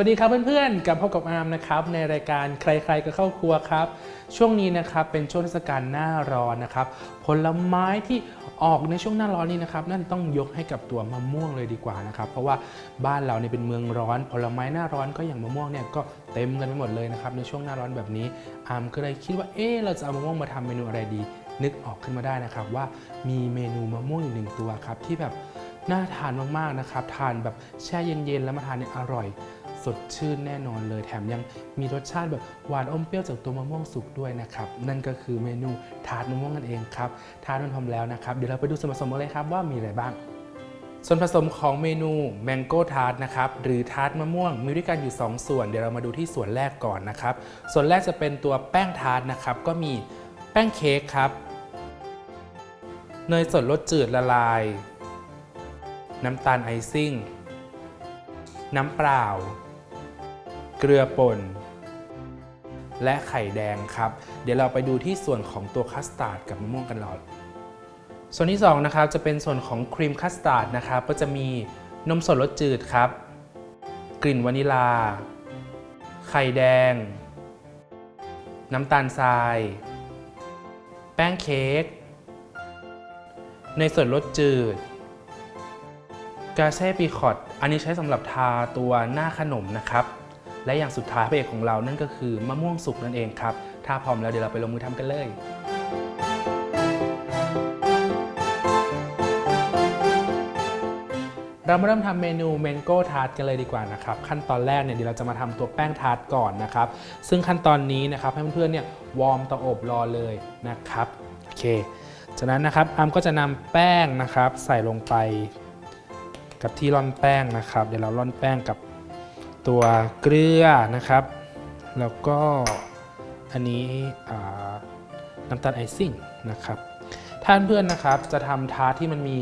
วัสดีครับเพื่อนๆ กลับพบกับอาร์มนะครับในรายการใครๆก็เข้าครัวครับ ช่วงนี้นะครับเป็นช่วงเทศกาลหน้าร้อนนะครับ ผลไม้ที่ออกในช่วงหน้าร้อนนี้นะครับนั่นต้องยกให้กับตัวมะม่วงเลยดีกว่านะครับเพราะว่าบ้านเราเนี่ยเป็นเมืองร้อน ผลไม้หน้าร้อนก็อย่างมะม่วงเนี่ยก็เต็มกันไปหมดเลยนะครับในช่วงหน้าร้อนแบบนี้อาร์มก็เลยคิดว่าเอ๊เราจะเอามะม่วงมาทำเมนูอะไรดี นึกออกขึ้นมาได้นะครับว่ามีเมนูมะม่วงอยู่หนึ่งตัวครับที่แบบน่าทานมากๆนะครับทานแบบแช่เย็นๆแล้วมาทานเนี่ยอร่อย ดชื่นแน่นอนเลยแถมยังมีรสชาติแบบหวานอมเปรี้ยวจากตัวมะม่วงสุกด้วยนะครับ นั่นก็คือเมนูทาร์ตมะม่วงนั่นเองครับทาร์ตมันพร้อมแล้วนะครับ เดี๋ยวเราไปดูส่วนผสมกันเลยครับว่ามีอะไรบ้างส่วนผสมของเมนูแมงโก้ทาร์ตนะครับหรือทาร์ตมะม่วงมีด้วยกันอยู่ 2 ส่วน เดี๋ยวเรามาดูที่ส่วนแรกก่อนนะครับ ส่วนแรกจะเป็นตัวแป้งทาร์ตนะครับก็มีแป้งเค้กครับ เนยสดรสจืดละลาย น้ำตาลไอซิ่ง น้ำเปล่า เกลือป่น และไข่แดงครับ เดี๋ยวเราไปดูที่ส่วนของตัวคัสตาร์ดกับมะม่วงกันหลอด ส่วนที่2นะครับจะเป็นส่วนของครีมคัสตาร์ดนะครับก็จะมีนมสดรสจืดครับ กลิ่นวานิลา ไข่แดง น้ำตาลทราย แป้งเค้กเนยสดรสจืดกาเซ่ปีคอตอันนี้ใช้สำหรับทาตัวหน้าขนมนะครับ และอย่างสุดท้ายพระเอกของเรานั่นก็คือมะม่วงสุกนั่นเองครับ ถ้าพร้อมแล้วเดี๋ยวเราไปลงมือทำกันเลยเรามาเริ่มทำเมนูเมนโก้ทาร์ตกันเลยดีกว่านะครับ ขั้นตอนแรกเนี่ยเดี๋ยวเราจะมาทำตัวแป้งทาร์ตก่อนนะครับ ซึ่งขั้นตอนนี้นะครับให้เพื่อนๆเนี่ยวอร์มเตาอบรอเลยนะครับโอเค จากนั้นนะครับอามก็จะนำแป้งนะครับ ใส่ลงไป กับที่ร่อนแป้งนะครับ เดี๋ยวเราร่อนแป้งกับ ตัวเกลือนะครับ แล้วก็อันนี้น้ำตาลไอซิ่งนะครับท่านเพื่อนนะครับจะทำทาร์ตที่มันมี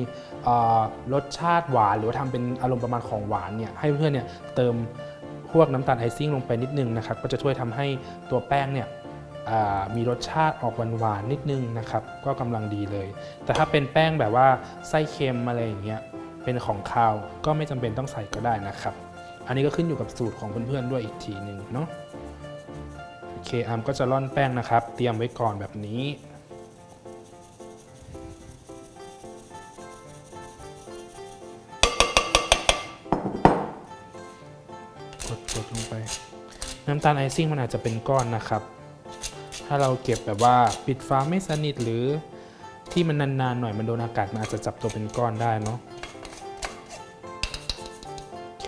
รสชาติหวาน หรือว่าทำเป็นอารมณ์ประมาณของหวานเนี่ยให้เพื่อนเนี่ยเติมพวกน้ำตาลไอซิ่งลงไปนิดนึงนะครับก็จะช่วยทำให้ตัวแป้งเนี่ยมีรสชาติออกหวานๆนิดนึงนะครับ ก็กำลังดีเลย แต่ถ้าเป็นแป้งแบบว่าไส้เค็มอะไรอย่างเงี้ยเป็นของคาวก็ไม่จำเป็นต้องใส่ก็ได้นะครับ อันนี้ก็ขึ้นอยู่กับสูตรของเพื่อนๆด้วยอีกทีหนึ่งเนาะโอเคอาร์มก็จะร่อนแป้งนะครับ เตรียมไว้ก่อนแบบนี้กดกดลงไป น้ำตาลไอซิ่งมันอาจจะเป็นก้อนนะครับ ถ้าเราเก็บแบบว่าปิดฝาไม่สนิทหรือที่มันนานๆหน่อยมันโดนอากาศมันอาจจะจับตัวเป็นก้อนได้เนาะ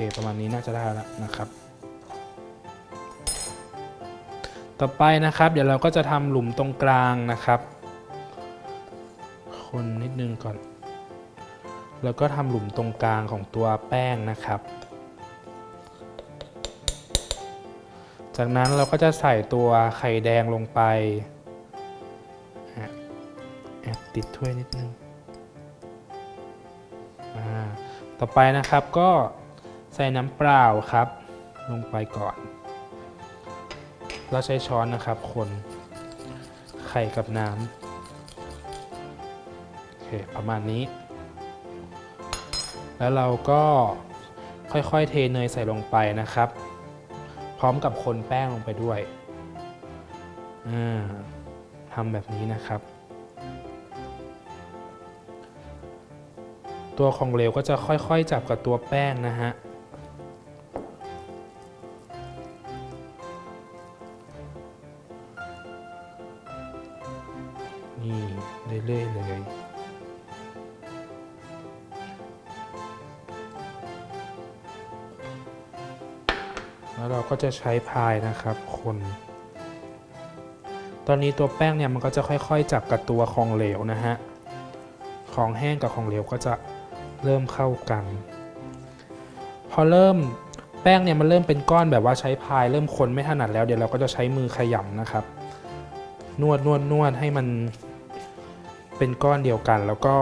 เคประมาณนี้น่าจะได้แล้วนะครับ ต่อไปนะครับ เดี๋ยวเราก็จะทำหลุมตรงกลางนะครับ คนนิดนึงก่อน แล้วก็ทำหลุมตรงกลางของตัวแป้งนะครับ จากนั้นเราก็จะใส่ตัวไข่แดงลงไปแอบติดถ้วยนิดนึงต่อไปนะครับก็ ส่น้ำเปล่าครับ ลงไปก่อน เราใช้ช้อนนะครับ คนไข่กับน้ำโอเคประมาณนี้ แล้วเราก็ค่อยๆ เทเนยใส่ลงไปนะครับ พร้อมกับคนแป้งลงไปด้วยทำแบบนี้นะครับ ตัวของเหลวก็จะค่อยๆ จับกับตัวแป้งนะฮะ จะใช้พายนะครับ คน ตอนนี้ตัวแป้งเนี่ยมันก็จะค่อย ๆ จับกับตัวของเหลวนะฮะ ของแห้งกับของเหลวก็จะเริ่มเข้ากัน พอเริ่มแป้งเนี่ยมันเริ่มเป็นก้อนแบบว่าใช้พายเริ่มคนไม่ถนัดแล้วเดี๋ยวเราก็จะใช้มือขยำนะครับ นวดนวดนวดให้มันเป็นก้อนเดียวกันแล้วก็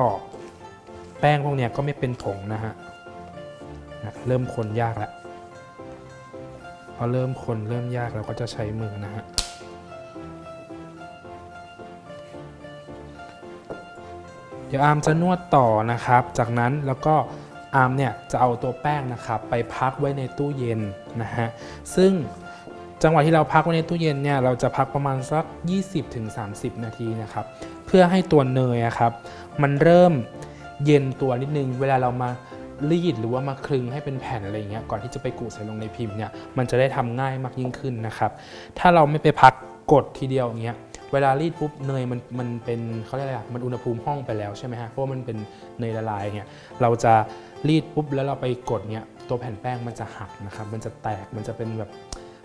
แป้งพวกเนี้ยก็ไม่เป็นผงนะฮะนะเริ่มคนยากแล้ว พอเริ่มคนเริ่มยากเราก็จะใช้มือนะฮะเดี๋ยวอาร์มจะนวดต่อนะครับ จากนั้นแล้วก็อาร์มเนี่ยจะเอาตัวแป้งนะครับ ไปพักไว้ในตู้เย็นนะฮะซึ่งจังหวะที่เราพักไว้ในตู้เย็นเนี่ยเราจะพักประมาณสัก 20-30 นาทีนะครับ เพื่อให้ตัวเนยครับ มันเริ่มเย็นตัวนิดนึง เวลาเรามา รีดหรือว่ามาคลึงให้เป็นแผ่นอะไรเงี้ยก่อนที่จะไปกูใส่ลงในพิมพ์เนี่ยมันจะได้ทำง่ายมากยิ่งขึ้นนะครับ ถ้าเราไม่ไปพักกดทีเดียวเงี้ยเวลารีดปุ๊บเนยมันมันเป็นเขาเรียกอะไรอะมันอุณหภูมิห้องไปแล้วใช่ไหมฮะเพราะว่ามันเป็นเนยละลายเนี่ยเราจะรีดปุ๊บแล้วเราไปกดเนี่ยตัวแผ่นแป้งมันจะหักนะครับมันจะแตกมันจะเป็นแบบ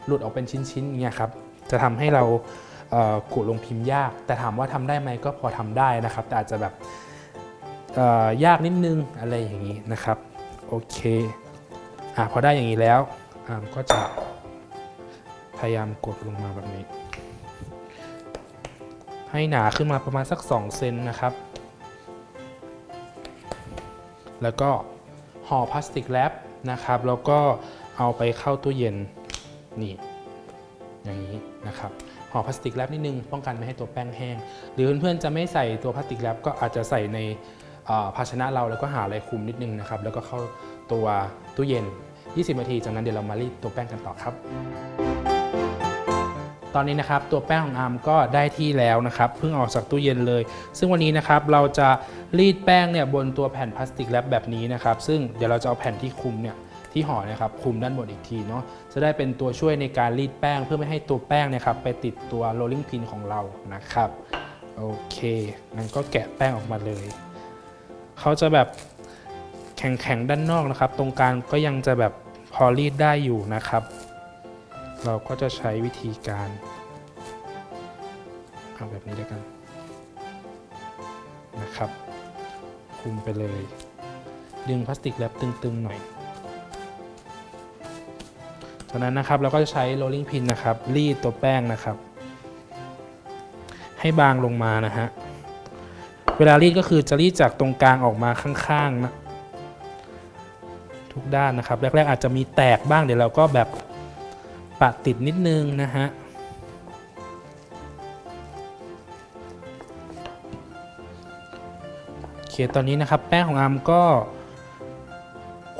หลุดออกเป็นชิ้นๆเงี้ยครับจะทำให้เราเอ่อขูดลงพิมพ์ยาก แต่ถามว่าทำได้ไหมก็พอทำได้นะครับ แต่อาจจะแบบ ยากนิดนึงอะไรอย่างนี้นะครับ โอเคอะพอได้อย่างนี้แล้วอามก็จะพยายามกดลงมาแบบนี้ ให้หนาขึ้นมาประมาณสัก 2 เซนนะครับ แล้วก็ห่อพลาสติกแรปนะครับ แล้วก็เอาไปเข้าตู้เย็นนี่อย่างนี้นะครับห่อพลาสติกแรปนิดนึงป้องกันไม่ให้ตัวแป้งแห้ง หรือเพื่อนๆจะไม่ใส่ตัวพลาสติกแรปก็อาจจะใส่ใน ภาชนะเราแล้วก็หาอะไรคลุมนิดนึงนะครับ แล้วก็เข้าตัวตู้เย็น 20 นาที จากนั้นเดี๋ยวเรามารีดตัวแป้งกันต่อครับ ตอนนี้นะครับตัวแป้งของอาร์มก็ได้ที่แล้วนะครับเพิ่งออกจากตู้เย็นเลย ซึ่งวันนี้นะครับเราจะรีดแป้งเนี่ยบนตัวแผ่นพลาสติกแรปแบบนี้นะครับ ซึ่งเดี๋ยวเราจะเอาแผ่นที่คลุมเนี่ยที่ห่อเนะครับคลุมด้านบนอีกทีเนาะจะได้เป็นตัวช่วยในการรีดแป้งเพื่อไม่ให้ตัวแป้งเนะครับไปติดตัว rolling pin ของเรานะครับ โอเคงั้นก็แกะแป้งออกมาเลย เขาจะแบบแข็งๆด้านนอกนะครับ ตรงกลางก็ยังจะแบบพอรีดได้อยู่นะครับ เราก็จะใช้วิธีการเอาแบบนี้แล้วกันนะครับ คุมไปเลย ดึงพลาสติกแรปตึงๆหน่อยจากนั้นนะครับเราก็จะใช้ rolling pin นะครับรีดตัวแป้งนะครับ ให้บางลงมานะฮะ เวลารีดก็คือจะรีดจากตรงกลางออกมาข้างๆนะทุกด้านนะครับแรกๆอาจจะมีแตกบ้างเดี๋ยวเราก็แบบปะติดนิดนึงนะฮะโอเคตอนนี้นะครับแป้งของอาร์มก็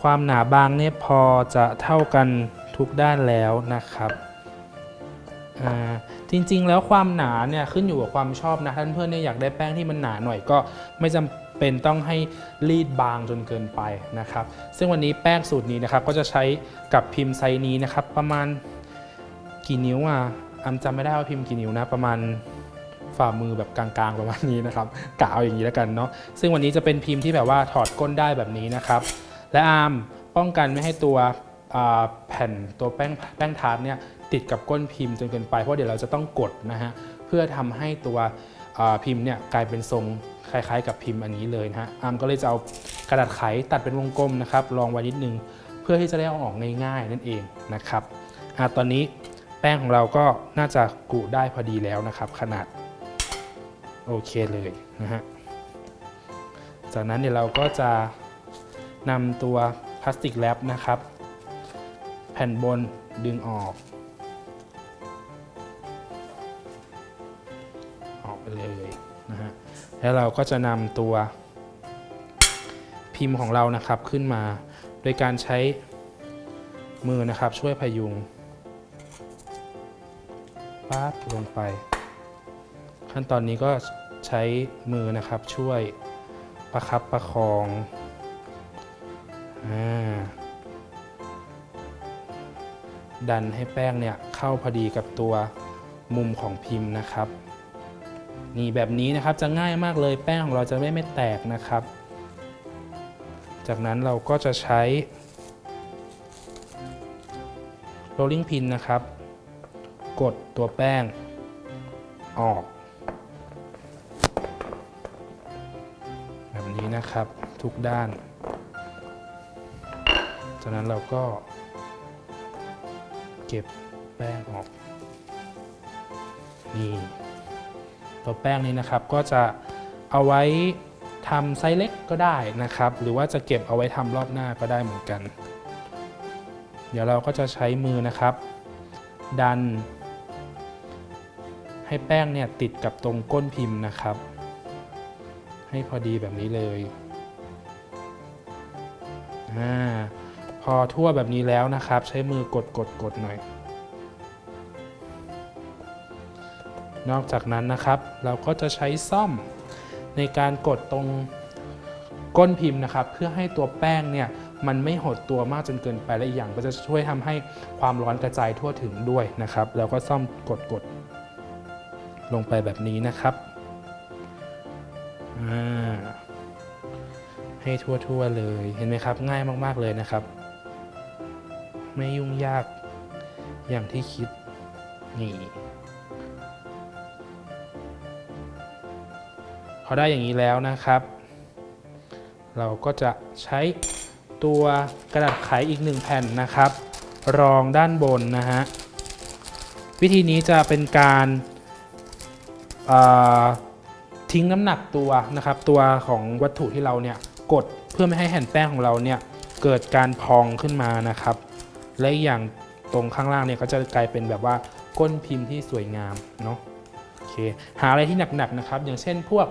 ความหนาบางเนี่ยพอจะเท่ากันทุกด้านแล้วนะครับอ่า จริง ๆ แล้วความหนาเนี่ยขึ้นอยู่กับความชอบนะท่านเพื่อนเนี่ยอยากได้แป้งที่มันหนาหน่อยก็ไม่จำเป็นต้องให้รีดบางจนเกินไปนะครับ ซึ่งวันนี้แป้งสูตรนี้นะครับก็จะใช้กับพิมพ์ไซส์นี้นะครับ ประมาณกี่นิ้วอะอำจำไม่ได้ว่าพิมพ์กี่นิ้วนะประมาณฝ่ามือแบบกลางๆประมาณนี้นะครับกะเอาอย่างนี้แล้วกันเนาะซึ่งวันนี้จะเป็นพิมพ์ที่แบบว่าถอดก้นได้แบบนี้นะครับ และอาร์มป้องกันไม่ให้ตัว แผ่นตัวแป้งแป้งทาร์ตเนี่ยติดกับก้นพิมพ์จนเกินไปเพราะเดี๋ยวเราจะต้องกดนะฮะเพื่อทำให้ตัวพิมพ์เนี่ยกลายเป็นทรงคล้ายๆ กับพิมพ์อันนี้เลยนะฮะอามก็เลยจะเอากระดาษไขตัดเป็นวงกลมนะครับลองไว้นิดนึงเพื่อที่จะได้เอาออกง่ายๆนั่นเองนะครับอตอนนี้แป้งของเราก็น่าจะกุได้พอดีแล้วนะครับ ขนาดโอเคเลยนะฮะจากนั้นเดี๋ยวเราก็จะนำตัวพลาสติกแรปนะครับ ผ่นบนดึงออก ออกไปเลยนะฮะ แล้วเราก็จะนำตัวพิมพ์ของเรานะครับขึ้นมา โดยการใช้มือนะครับช่วยพยุงปั๊บลงไป ขั้นตอนนี้ก็ใช้มือนะครับช่วยประครับประคองอ่า ดันให้แป้งเนี่ยเข้าพอดีกับตัวมุมของพิมพ์นะครับ นี่แบบนี้นะครับจะง่ายมากเลยแป้งของเราจะไม่ไม่แตกนะครับ จากนั้นเราก็จะใช้ rolling pin นะครับ กดตัวแป้งออก แบบนี้นะครับทุกด้าน จากนั้นเราก็ เก็บแป้งออกนี่ตัวแป้งนี้นะครับก็จะเอาไว้ทำไซส์เล็กก็ได้นะครับ หรือว่าจะเก็บเอาไว้ทำรอบหน้าก็ได้เหมือนกัน เดี๋ยวเราก็จะใช้มือนะครับ ดัน ให้แป้งเนี่ยติดกับตรงก้นพิมพ์นะครับ ให้พอดีแบบนี้เลยอ่า พอทั่วแบบนี้แล้วนะครับ ใช้มือกดกดกดหน่อย นอกจากนั้นนะครับ เราก็จะใช้ซ่อมในการกดตรงก้นพิมพ์นะครับ เพื่อให้ตัวแป้งเนี่ยมันไม่หดตัวมากจนเกินไปและอีกอย่างก็จะช่วยทำให้ความร้อนกระจายทั่วถึงด้วยนะครับ แล้วก็ซ่อมกดกดลงไปแบบนี้นะครับให้ทั่วๆเลยเห็นไหมครับ ง่ายมากๆเลยนะครับ ไม่ยุ่งยากอย่างที่คิดนี่พอได้อย่างนี้แล้วนะครับ เราก็จะใช้ตัวกระดาษไขอีกหนึ่งแผ่นนะครับ รองด้านบนนะฮะ วิธีนี้จะเป็นการทิ้งน้ำหนักตัวนะครับ ตัวของวัตถุที่เราเนี่ยกดเพื่อไม่ให้แผ่นแป้งของเราเนี่ยเกิดการพองขึ้นมานะครับ และอีกอย่างตรงข้างล่างเนี่ยก็จะกลายเป็นแบบว่าก้นพิมพ์ที่สวยงามเนาะโอเคหาอะไรที่หนักๆนะครับ อย่างเช่นพวก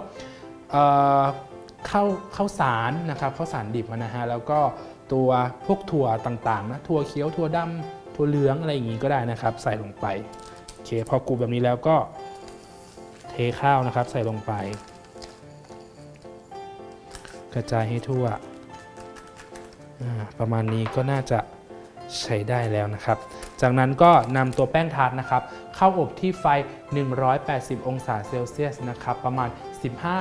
เข้าวข้าวสารนะครับข้าวสารดิบนะฮะแล้วก็ตัวพวกถั่วต่างๆนะถั่วเขียวถั่วดำถั่วเหลืองอะไรอย่างงี้ก็ได้นะครับ ใส่ลงไปโอเคพอกรูแบบนี้แล้วก็เทข้าวนะครับ ใส่ลงไป กระจายให้ทั่วประมาณนี้ก็น่าจะ ใช้ได้แล้วนะครับ จากนั้นก็นำตัวแป้งทาร์ตนะครับ เข้าอบที่ไฟ 180 องศาเซลเซียสนะครับ ประมาณ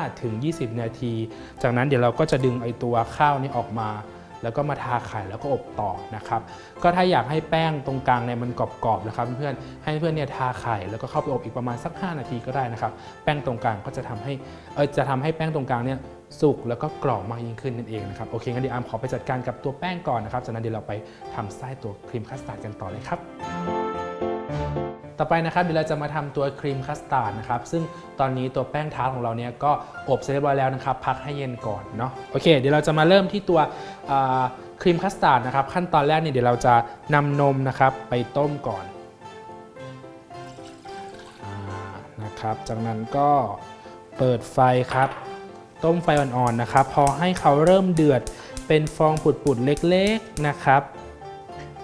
15-20 นาที จากนั้นเดี๋ยวเราก็จะดึงไอตัวข้าวนี้ออกมา แล้วก็มาทาไข่แล้วก็อบต่อนะครับ ก็ถ้าอยากให้แป้งตรงกลางเนี่ยมันกรอบๆนะครับ เพื่อนๆให้เพื่อนเนี่ยทาไข่แล้วก็เข้าไปอบอีกประมาณสัก 5 นาทีก็ได้นะครับ แป้งตรงกลางก็จะทำให้เออจะทำให้แป้งตรงกลางเนี่ย สุกแล้วก็กรอบมากยิ่งขึ้นนั่นเองนะครับโอเคงั้นเดี๋ยวอาร์มขอไปจัดการกับตัวแป้งก่อนนะครับจากนั้นเดี๋ยวเราไปทำไส้ตัวครีมคัสตาร์ดกันต่อเลยครับ ต่อไปนะครับเดี๋ยวเราจะมาทำตัวครีมคัสตาร์ดนะครับซึ่งตอนนี้ตัวแป้งทาร์ตของเราเนี่ยก็อบเสร็จเรียบร้อยแล้วนะครับพักให้เย็นก่อนเนาะโอเค เดี๋ยวเราจะมาเริ่มที่ตัวครีมคัสตาร์ดนะครับขั้นตอนแรกเนี่ยเดี๋ยวเราจะนำนมนะครับไปต้มก่อนอนะครับจากนั้นก็เปิดไฟครับ ต้มไฟอ่อนๆนะครับ พอให้เขาเริ่มเดือดเป็นฟองปุดๆเล็กๆนะครับ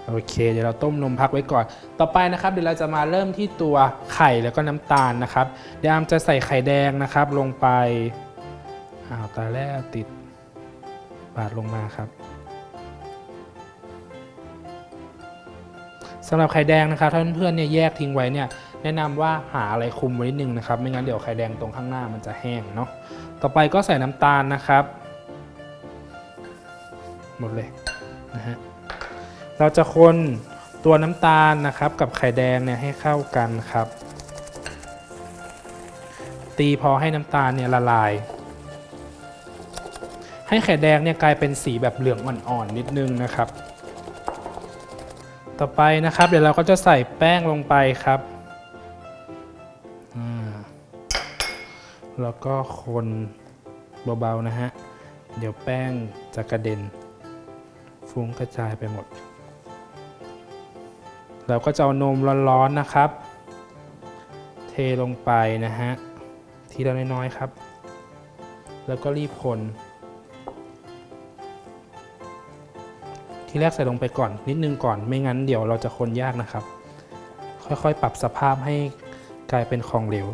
โอเค เดี๋ยวเราต้มนมพักไว้ก่อน ต่อไปนะครับ เดี๋ยวเราจะมาเริ่มที่ตัวไข่แล้วก็น้ำตาลนะครับเดี๋ยวอามจะใส่ไข่แดงนะครับ ลงไปอ้าวตาแล้วติดปาดลงมาครับสำหรับไข่แดงนะครับถ้าเพื่อนๆเนี่ยแยกทิ้งไว้เนี่ยแนะนำว่าหาอะไรคุมไว้นิดนึงนะครับ ไม่งั้นเดี๋ยวไข่แดงตรงข้างหน้ามันจะแห้งเนาะ ต่อไปก็ใส่น้ำตาลนะครับ หมดเลยนะฮะเราจะคนตัวน้ำตาลนะครับกับไข่แดงเนี่ยให้เข้ากันครับ ตีพอให้น้ำตาลเนี่ยละลาย ให้ไข่แดงเนี่ยกลายเป็นสีแบบเหลืองอ่อนๆนิดนึงนะครับ ต่อไปนะครับ เดี๋ยวเราก็จะใส่แป้งลงไปครับ แล้วก็คนเบาๆนะฮะ เดี๋ยวแป้งจะกระเด็น ฟุ้งกระจายไปหมด เราก็จะเอานมร้อนๆนะครับ เทลงไปนะฮะ ทีละน้อยๆครับ แล้วก็รีบคน ที่แรกใส่ลงไปก่อนนิดนึงก่อน ไม่งั้นเดี๋ยวเราจะคนยากนะครับ ค่อยๆ ปรับสภาพให้กลายเป็นของเหลว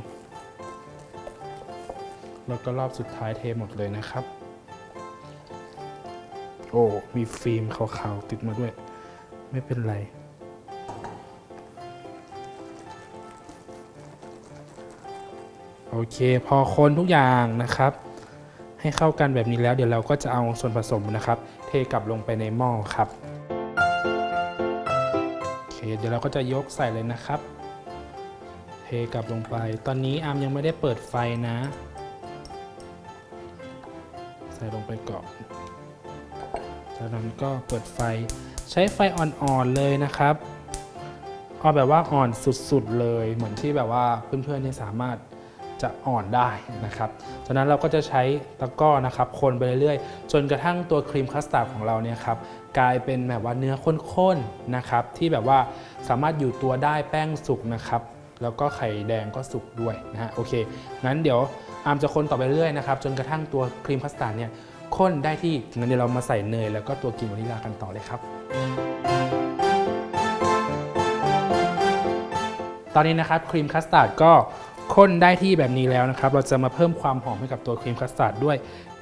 แล้วก็รอบสุดท้ายเทหมดเลยนะครับ โอ้ มีฟิล์มขาวๆติดมาด้วย ไม่เป็นไร โอเค พอคนทุกอย่างนะครับ ให้เข้ากันแบบนี้แล้วเดี๋ยวเราก็จะเอาส่วนผสมนะครับ เทกลับลงไปในหม้อครับโอเคเดี๋ยวเราก็จะยกใส่เลยนะครับ เทกลับลงไป ตอนนี้อามยังไม่ได้เปิดไฟนะ ส่ลงไปก่อนจากนั้นก็เปิดไฟใช้ไฟอ่อนๆเลยนะครับเอาแบบว่าอ่อนสุดๆเลย เหมือนที่แบบว่าเพื่อนๆเนี่ยสามารถจะอ่อนได้นะครับ จากนั้นเราก็จะใช้ตะกร้อนะครับ คนไปเรื่อยๆ จนกระทั่งตัวครีมคัสตาร์ดของเราเนี่ยครับกลายเป็นแบบว่าเนื้อข้นๆนะครับ ที่แบบว่าสามารถอยู่ตัวได้แป้งสุกนะครับ แล้วก็ไข่แดงก็สุกด้วยนะฮะโอเคงั้นเดี๋ยว อามจะคนต่อไปเรื่อยนะครับจนกระทั่งตัวครีมคัสตาร์ดเนี่ยข้นได้ที่งั้นเดี๋ยวเรามาใส่เนยแล้วก็ตัวกลิ่นวานิลลากันต่อเลยครับ ตอนนี้นะครับครีมคัสตาร์ดก็ข้นได้ที่แบบนี้แล้วนะครับ เราจะมาเพิ่มความหอมให้กับตัวครีมคัสตาร์ดด้วย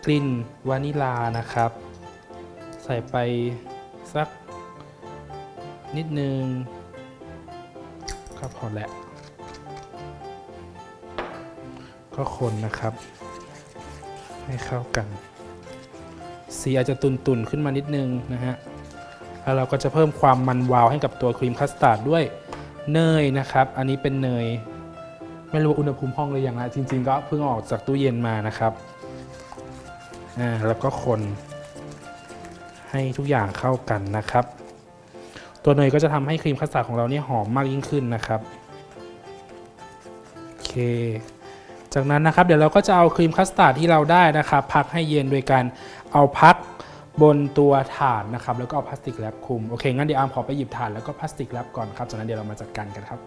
กลิ่นวานิลานะครับ ใส่ไปสักนิดนึงครับพอแล้ว ก็คนนะครับ ให้เข้ากัน สีอาจจะตุนๆขึ้นมานิดนึงนะฮะแล้วเราก็จะเพิ่มความมันวาวให้กับตัวครีมคัสตาร์ดด้วยเนยนะครับ อันนี้เป็นเนย ไม่รู้ว่าอุณหภูมิห้องเลยอย่างไรจริง ๆ ก็เพิ่งออกจากตู้เย็นมานะครับอ่าแล้วก็คนให้ทุกอย่างเข้ากันนะครับ ตัวเนยก็จะทำให้ครีมคัสตาร์ดของเราเนี่ยหอมมากยิ่งขึ้นนะครับโอเค จากนั้นนะครับเดี๋ยวเราก็จะเอาครีมคัสตาร์ดที่เราได้นะครับพักให้เย็นโดยการเอาพักบนตัวถาดนะครับแล้วก็เอาพลาสติกแรปคลุมโอเคงั้นเดี๋ยวอาร์มขอไปหยิบถาดแล้วก็พลาสติกแรปก่อนครับจากนั้นเดี๋ยวเรามาจัดการกันครับ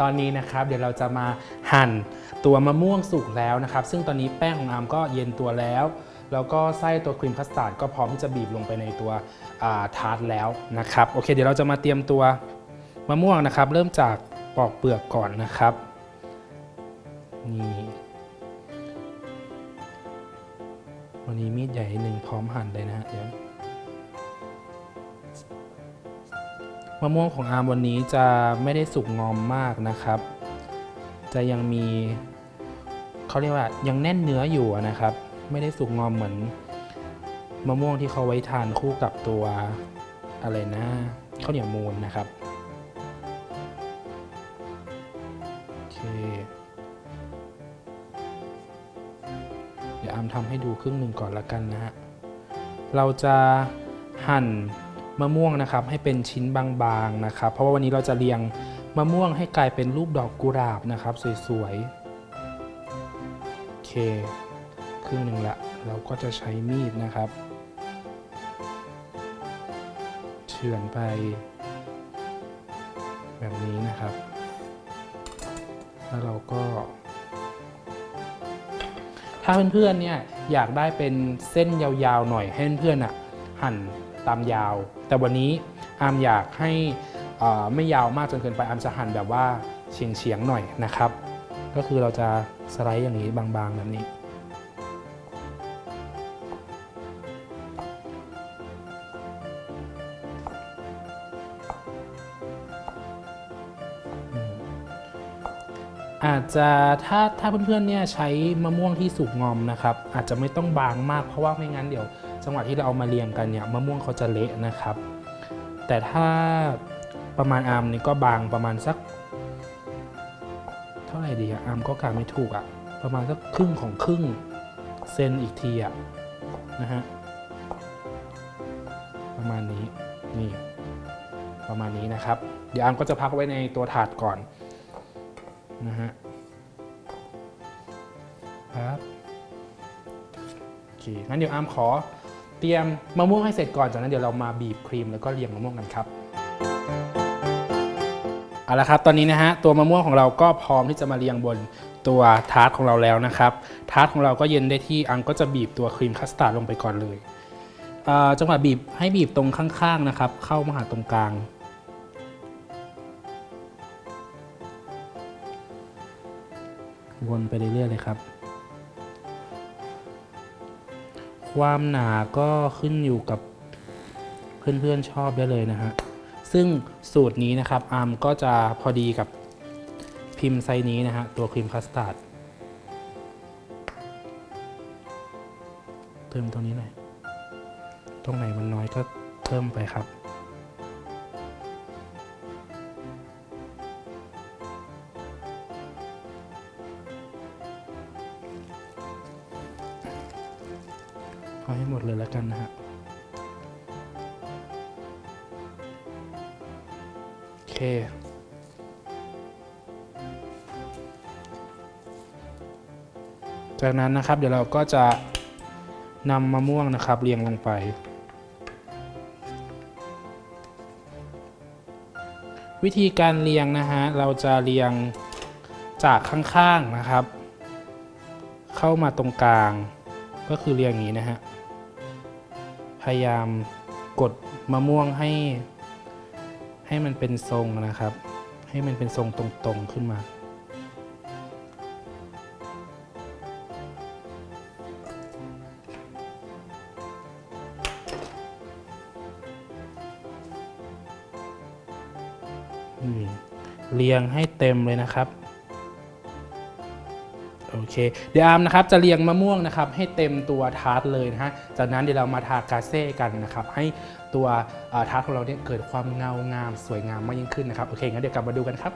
ตอนนี้นะครับเดี๋ยวเราจะมาหั่นตัวมะม่วงสุกแล้วนะครับ ซึ่งตอนนี้แป้งของอาร์มก็เย็นตัวแล้ว แล้วก็ไส้ตัวครีมคัสตาร์ดก็พร้อมที่จะบีบลงไปในตัวาทาร์ตแล้วนะครับโอเคเดี๋ยวเราจะมาเตรียมตัวมะม่วงนะครับ เริ่มจากปอกเปลือกก่อนนะครับนี่วันนี้มีดใหญ่หนึ่งพร้อมหั่นเลยนะฮะเดี๋ยวมะม่วงของอาร์มวันนี้จะไม่ได้สุกงอมมากนะครับ จะยังมีเขาเรียกว่ายังแน่นเนื้ออยู่นะครับ ไม่ได้สุกงอมเหมือนมะม่วงที่เขาไว้ทานคู่กับตัวอะไรนะข้าวเหนียวมูนนะครับโอเคเดี๋ยวอามทำให้ดูครึ่งหนึ่งก่อนละกันนะฮะเราจะหั่นมะม่วงนะครับ ให้เป็นชิ้นบางๆนะครับ เพราะว่าวันนี้เราจะเรียงมะม่วงให้กลายเป็นรูปดอกกุหลาบนะครับ สวยๆโอเค ครึ่งหนึ่งละ เราก็จะใช้มีดนะครับเฉือนไป แบบนี้นะครับ แล้วเราก็ ถ้าเพื่อนๆเนี่ยอยากได้เป็นเส้นยาวๆหน่อยให้เพื่อนๆอะหั่นตามยาว แต่วันนี้อามอยากให้ไม่ยาวมากจนเกินไปอามจะหั่นแบบว่าเฉียงๆหน่อยนะครับ ก็คือเราจะสไลด์อย่างนี้บางๆแบบนี้ อาจจะถ้าถ้าเพื่อนๆเนี่ยใช้มะม่วงที่สุกงอมนะครับ อาจจะไม่ต้องบางมากเพราะว่าไม่งั้นเดี๋ยว จังหวะที่เราเอามาเรียงกันเนี่ยมะม่วงเขาจะเละนะครับ แต่ถ้าประมาณอาร์มนี่ก็บางประมาณสัก เท่าไหร่ดีอะอาร์มก็กาไม่ถูกอะประมาณสักครึ่งของครึ่งเซนอีกทีอะนะฮะประมาณนี้นี่ประมาณนี้นะครับ เดี๋ยวอาร์มก็จะพักไว้ในตัวถาดก่อนนะฮะะครับโอเคงั้นเดี๋ยวอาร์มขอเตรียมมะม่วงให้เสร็จก่อนจากนั้นเดี๋ยวเรามาบีบครีมแล้วก็เรียงมะม่วงกันครับเอาละครับตอนนี้นะฮะตัวมะม่วงของเราก็พร้อมที่จะมาเรียงบนตัวทาร์ตของเราแล้วนะครับทาร์ตของเราก็เย็นได้ที่อังก็จะบีบตัวครีมคัสตาร์ดลงไปก่อนเลยเจังหวะบีบให้บีบตรงข้างๆนะครับ เข้ามาหาตรงกลาง วนไปเรื่อยๆเลยครับ ความหนาก็ขึ้นอยู่กับเพื่อนๆชอบได้เลยนะฮะ ซึ่งสูตรนี้นะครับอาร์มก็จะพอดีกับพิมพ์ไซส์นี้นะฮะ ตัวครีมคัสตาร์ดเติมตรงนี้หน่อย ตรงไหนมันน้อยก็เพิ่มไปครับ เลยแล้วกันนะฮะโอเคจากนั้นนะครับเดี๋ยวเราก็จะนำมะม่วงนะครับเรียงลงไป วิธีการเรียงนะฮะเราจะเรียงจากข้างๆนะครับ เข้ามาตรงกลางก็คือเรียงอย่างนี้นะฮะ ยายามกดมะม่วงให้ ให้มันเป็นทรงนะครับ ให้มันเป็นทรงตรงๆขึ้นมา เรียงให้เต็มเลยนะครับ เค เดี๋ยวอาร์มนะครับจะเรียงมะม่วงนะครับให้เต็มตัวทาร์ตเลยนะฮะ จากนั้นเดี๋ยวเรามาทากาเซ่กันนะครับให้ตัวทาร์ตของเราเนี่ยเกิดความเงางามสวยงามมากยิ่งขึ้นนะครับ โอเคงั้นเดี๋ยวกลับมาดูกันครับ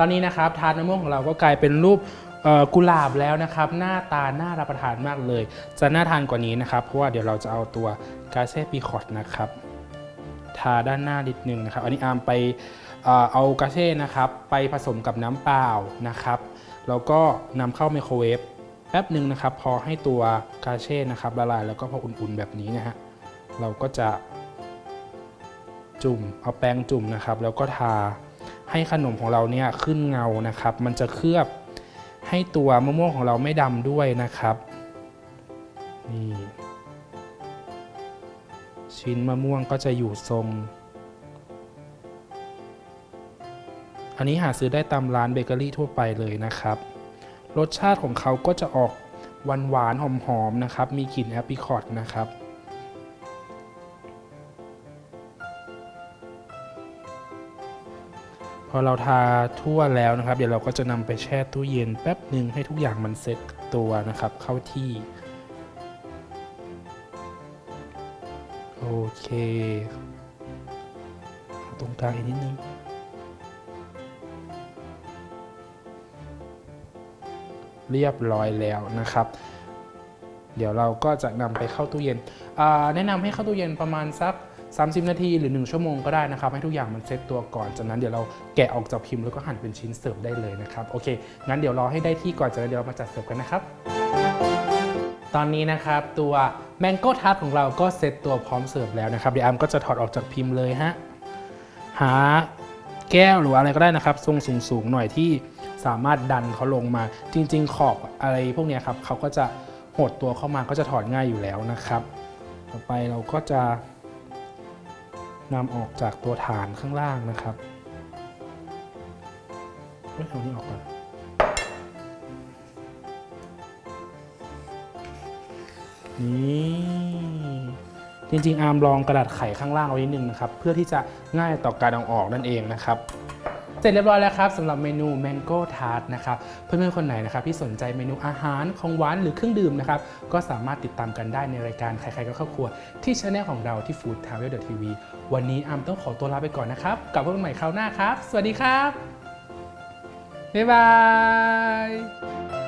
ตอนนี้นะครับทาร์ตมะม่วงของเราก็กลายเป็นรูป กุหลาบแล้วนะครับ หน้าตาน่ารับประทานมากเลย จะน่าทานกว่านี้นะครับ เพราะว่าเดี๋ยวเราจะเอาตัวกาเซ่ปีคอตนะครับทาด้านหน้านิดนึงนะครับ อันนี้อามไปเอ่อเอากาเซ่นะครับไปผสมกับน้ำเปล่านะครับแล้วก็นำเข้าไมโครเวฟแป๊บหนึ่งนะครับ พอให้ตัวกาเช่นะครับละลายแล้วก็พออุ่นๆแบบนี้นะฮะเราก็จะจุ่มเอาแป้งจุ่มนะครับ แล้วก็ทาให้ขนมของเราเนี่ยขึ้นเงานะครับ มันจะเคลือบ ให้ตัวมะม่วงของเราไม่ดำด้วยนะครับนี่ชิ้นมะม่วงก็จะอยู่ทรง อันนี้หาซื้อได้ตามร้านเบเกอรี่ทั่วไปเลยนะครับ รสชาติของเขาก็จะออกหวานหวานหอมๆนะครับ มีกลิ่นแอปริคอตนะครับ อเราทาทั่วแล้วนะครับ เดี๋ยวเราก็จะนำไปแช่ตู้เย็นแป๊บหนึ่งให้ทุกอย่างมันเซ็ตตัวนะครับ เข้าที่ โอเคตรงกลางอีกนิดนึงเรียบร้อยแล้วนะครับ เดี๋ยวเราก็จะนำไปเข้าตู้เย็น แนะนำให้เข้าตู้เย็นประมาณสัก 30 นาทีหรือ 1 ชั่วโมงก็ได้นะครับ ให้ทุกอย่างมันเซ็ตตัวก่อน จากนั้นเดี๋ยวเราแกะออกจากพิมพ์แล้วก็หั่นเป็นชิ้นเสิร์ฟได้เลยนะครับ โอเค งั้นเดี๋ยวรอให้ได้ที่ก่อนจากนั้นเดี๋ยวมาจัดเสิร์ฟกันนะครับ ตอนนี้นะครับตัวแมงโก้ทาร์ตของเราก็เซ็ตตัวพร้อมเสิร์ฟแล้วนะครับ เดี๋ยวอามก็จะถอดออกจากพิมพ์เลยฮะ หาแก้วหรืออะไรก็ได้นะครับทรงสูงๆหน่อยที่สามารถดันเขาลงมา จริง ๆ ขอบอะไรพวกนี้ครับเขาก็จะหดตัวเข้ามาก็จะถอดง่ายอยู่แล้วนะครับ ต่อไปเราก็จะ นำออกจากตัวฐานข้างล่างนะครับเฮ้ยเอานี้ออกก่อนนี่จริงๆอาร์มลองกระดาษไขข้างล่างไว้นิดนึงนะครับ เพื่อที่จะง่ายต่อการเอาออกนั่นเองนะครับ เสร็จเรียบร้อยแล้วครับสำหรับเมนู Mango Tart นะครับเพื่อนๆคนไหนนะครับที่สนใจเมนูอาหารของหวานหรือเครื่องดื่มนะครับก็สามารถติดตามกันได้ในรายการใครๆก็เข้าครัว ที่ช anel ของเราที่ Food Travel TV วันนี้อามต้องขอตัวลาไปก่อนนะครับกลับพบกันใหม่คราวหน้าครับ สวัสดีครับบ๊ายบาย